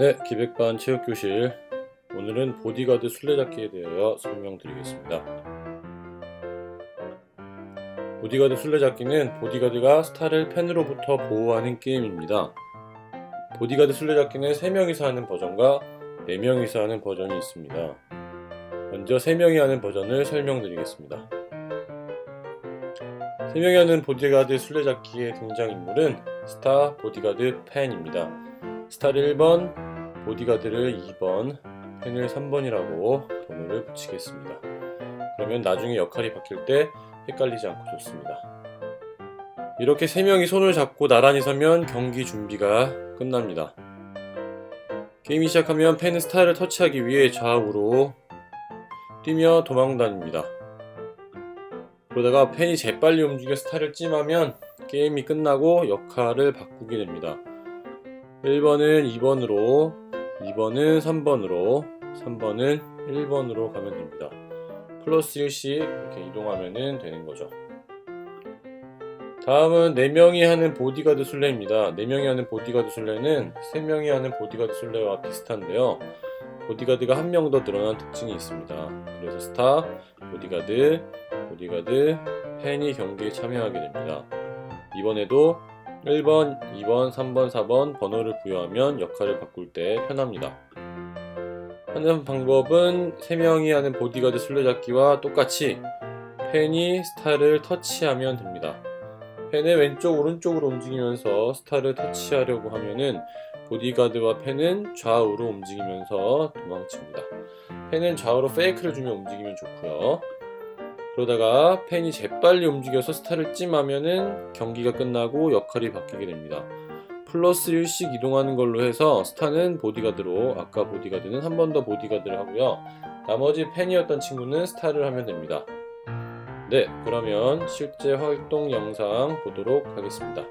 네, 기백반 체육교실. 오늘은 보디가드 술래잡기에 대하여 설명드리겠습니다. 보디가드 술래잡기는 보디가드가 스타를 펜으로부터 보호하는 게임입니다. 보디가드 술래잡기는 3명이서 하는 버전과 4명이서 하는 버전이 있습니다. 먼저 3명이 하는 버전을 설명드리겠습니다. 3명이 하는 보디가드 술래잡기의 등장인물은 스타 보디가드 펜입니다. 스타를 1번, 보디가드를 2번, 펜을 3번이라고 번호를 붙이겠습니다. 그러면 나중에 역할이 바뀔 때 헷갈리지 않고 좋습니다. 이렇게 3명이 손을 잡고 나란히 서면 경기 준비가 끝납니다. 게임이 시작하면 펜은 스타를 터치하기 위해 좌우로 뛰며 도망다닙니다. 그러다가 펜이 재빨리 움직여 스타를 찜하면 게임이 끝나고 역할을 바꾸게 됩니다. 1번은 2번으로, 2번은 3번으로, 3번은 1번으로 가면 됩니다. 플러스 1씩 이렇게 이동하면 되는 거죠. 다음은 4명이 하는 보디가드 술래입니다. 4명이 하는 보디가드 술래는 3명이 하는 보디가드 술래와 비슷한데요. 보디가드가 한 명 더 늘어난 특징이 있습니다. 그래서 스타, 보디가드, 보디가드, 펜이 경기에 참여하게 됩니다. 이번에도 1번, 2번, 3번, 4번 번호를 부여하면 역할을 바꿀 때 편합니다. 하는 방법은 3명이 하는 보디가드 술래잡기와 똑같이 펜이 스타를 터치하면 됩니다. 펜을 왼쪽 오른쪽으로 움직이면서 스타를 터치하려고 하면은 보디가드와 펜은 좌우로 움직이면서 도망칩니다. 펜은 좌우로 페이크를 주며 움직이면 좋고요. 그러다가 펜이 재빨리 움직여서 스타를 찜하면은 경기가 끝나고 역할이 바뀌게 됩니다. 플러스 1씩 이동하는 걸로 해서 스타는 보디가드로 아까 보디가드는 한 번 더 보디가드를 하고요. 나머지 펜이었던 친구는 스타를 하면 됩니다. 네, 그러면 실제 활동 영상 보도록 하겠습니다.